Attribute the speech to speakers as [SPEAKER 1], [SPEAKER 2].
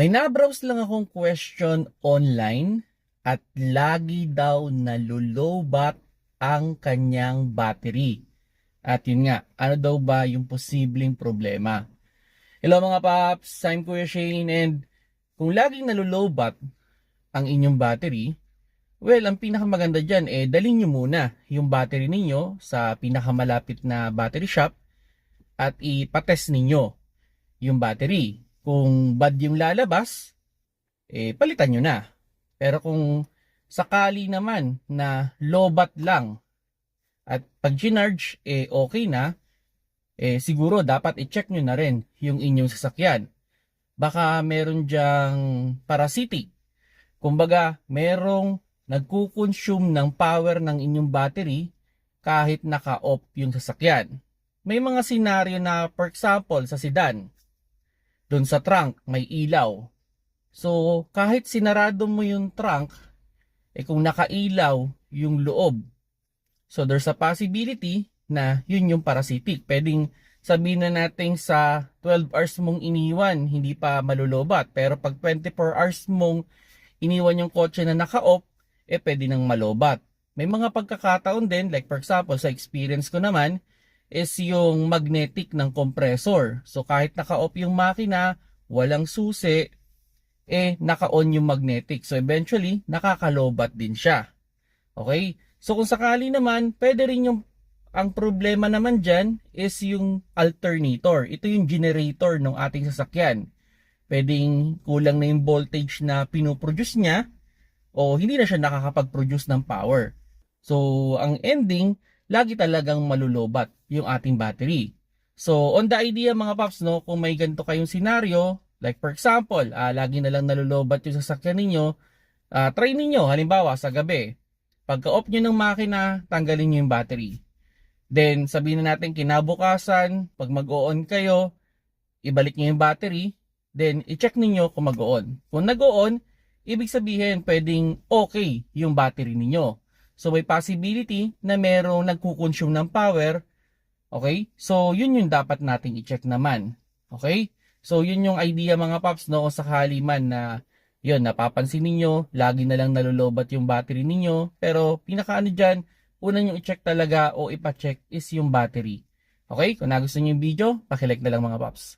[SPEAKER 1] May nabrowse lang akong question online at lagi daw nalulobat ang kanyang battery. At yun nga, ano daw ba yung posibleng problema? Hello mga paps, I'm Kuya Shane and kung laging nalulobat ang inyong battery, well, ang pinakamaganda dyan, eh, dalhin nyo muna yung battery ninyo sa pinakamalapit na battery shop at ipatest ninyo yung battery. Kung bad yung lalabas, eh, palitan nyo na. Pero kung sakali naman na lobat lang at pag ginarge, eh, okay na, eh, siguro dapat i-check nyo na rin yung inyong sasakyan. Baka meron dyang parasitic. Kumbaga, merong nagkukonsume ng power ng inyong battery kahit naka-off yung sasakyan. May mga senaryo na, for example, sa sedan, doon sa trunk may ilaw. So, kahit sinarado mo yung trunk, eh kung nakailaw yung loob. So, there's a possibility na yun yung parasitic. Pwedeng sabihin na natin sa 12 hours mong iniwan, hindi pa malulobat. Pero pag 24 hours mong iniwan yung kotse na naka-off, eh pwede nang malobat. May mga pagkakataon din, like for example, sa experience ko naman, is yung magnetic ng compressor. So kahit naka-off yung makina, walang susi, eh naka-on yung magnetic. So eventually, nakakalobat din siya. Okay? So kung sakali naman, pwede rin yung ang problema naman dyan is yung alternator. Ito yung generator ng ating sasakyan. Pwedeng kulang na yung voltage na pinoproduce niya o hindi na siya nakakapag-produce ng power. So, ang ending, lagi talagang malulobat yung ating battery. So, on the idea mga paps, no, kung may ganito kayong senaryo, like for example, ah, lagi na lang nalulobat yung sasakyan ninyo, ah, try ninyo, halimbawa sa gabi, pagka-off nyo ng makina, tanggalin nyo yung battery. Then, sabihin na natin kinabukasan, pag mag-on kayo, ibalik nyo yung battery, then i-check ninyo kung mag-on. Kung nag-on, ibig sabihin pwedeng okay yung battery ninyo. So may possibility na merong nagkukonsume ng power. Okay? So yun yung dapat nating i-check naman. Okay? So yun yung idea mga paps no kung sakali man na yun napapansin ninyo, lagi na lang nalulobat yung battery ninyo, pero pinakaano diyan, una yung i-check talaga o ipa-check is yung battery. Okay? Kung nagustuhan niyo yung video, paki-like na lang mga paps.